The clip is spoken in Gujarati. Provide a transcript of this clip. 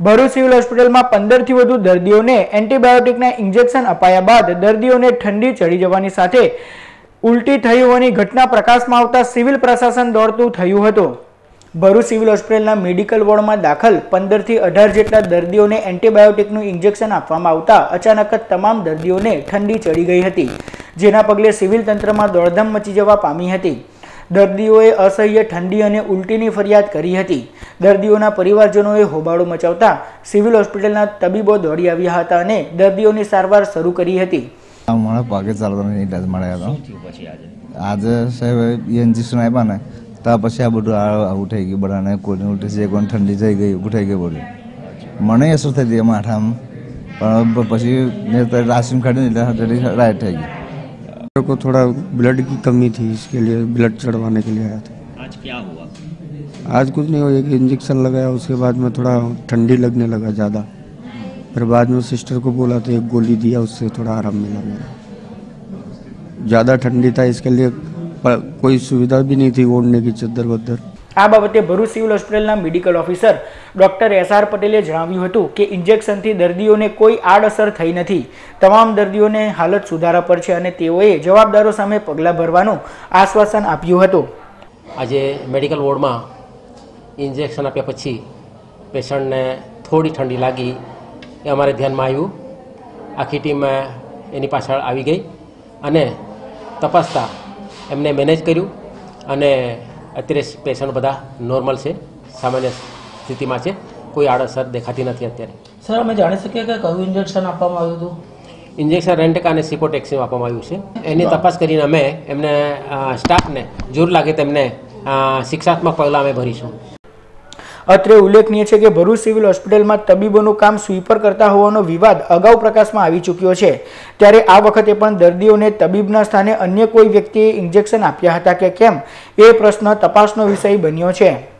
ભરૂચ સિવિલ હોસ્પિટલમાં પંદરથી વધુ દર્દીઓને એન્ટીબાયોટિકના ઇન્જેક્શન અપાયા બાદ દર્દીઓને ઠંડી ચડી જવાની સાથે ઉલટી થઈ હોવાની ઘટના પ્રકાશમાં આવતા સિવિલ પ્રશાસન દોડતું થયું હતું. ભરૂચ સિવિલ હોસ્પિટલના મેડિકલ વોર્ડમાં દાખલ પંદરથી અઢાર જેટલા દર્દીઓને એન્ટીબાયોટિકનું ઇન્જેક્શન આપવામાં આવતા અચાનક જ તમામ દર્દીઓને ઠંડી ચડી ગઈ હતી, જેના પગલે સિવિલ તંત્રમાં દોડધામ મચી જવા પામી હતી. દર્દીઓએ અસહ્ય ઠંડી અને ઉલટીની ફરિયાદ કરી હતી. દર્દીઓના પરિવારજનોએ હોબાળો મચાવતા સિવિલ હોસ્પિટલના તબીબો દોડી આવ્યા હતા અને દર્દીઓની સારવાર શરૂ કરી હતી. મારા પગે ચાલતો એટલે મળ્યા હતો. આજે? સાહેબ ઇન્જેક્શન આપ્યા ને ત્યાં પછી આ બધું આ- આવું થઈ ગયું બધાને કોઈને ઉલટી છે કોઈને ઠંડી થઈ ગઈ ઊભું થઈ ગયું બધું. મને અસર થઈ હતી માથામાં પણ પછી મેં તો રાશન કાઢીને એટલે રાઈટ થઈ ગઈ. को थोड़ा ब्लड की कमी थी इसके लिए ब्लड चढ़वाने के लिए आया था। आज क्या हुआ? आज कुछ नहीं हुआ एक इंजेक्शन लगाया उसके बाद में थोड़ा ठंडी लगने लगा ज़्यादा। फिर बाद में सिस्टर को बोला तो एक गोली दिया उससे थोड़ा आराम मिला मेरा। ज़्यादा ठंडी था इसके लिए कोई सुविधा भी नहीं थी ओढ़ने की चद्दर वद्दर આ બાબતે ભરૂચ સિવિલ હોસ્પિટલના medical officer doctor S R પટેલે જણાવ્યું હતું કે ઇન્જેક્શનથી દર્દીઓને કોઈ આડઅસર થઈ નથી. તમામ દર્દીઓને હાલત સુધારા પર છે અને તેઓએ જવાબદારો સામે પગલાં ભરવાનું આશ્વાસન આપ્યું હતું. આજે મેડિકલ વોર્ડમાં ઇન્જેક્શન આપ્યા પછી પેશન્ટને થોડી ઠંડી લાગી એ અમારે ધ્યાનમાં આવ્યું. આખી ટીમ એની પાછળ આવી ગઈ અને તપાસતા એમને મેનેજ કર્યું અને અત્યારે પેશન્ટ બધા નોર્મલ છે સામાન્ય સ્થિતિમાં છે. કોઈ આડઅસર દેખાતી નથી અત્યારે. સર અમે જાણી શકીએ કે કયું ઇન્જેક્શન આપવામાં આવ્યું હતું? ઇન્જેક્શન રેન્ટેકા અને સિકોટેક્સિન આપવામાં આવ્યું છે. એની તપાસ કરીને અમે એમને સ્ટાફને જોર લાગે તેમને શિક્ષાત્મક પગલાં અમે ભરીશું. અત્રે ઉલ્લેખનીય છે કે ભરૂચ સિવિલ હોસ્પિટલમાં તબીબોનું કામ સ્વીપર કરતા હોવાનો વિવાદ અગાઉ પ્રકાશમાં આવી ચૂક્યો છે. ત્યારે આ વખતે પણ દર્દીઓને તબીબના સ્થાને અન્ય કોઈ વ્યક્તિએ ઇન્જેક્શન આપ્યા હતા કે કેમ? એ પ્રશ્ન તપાસનો વિષય બન્યો છે.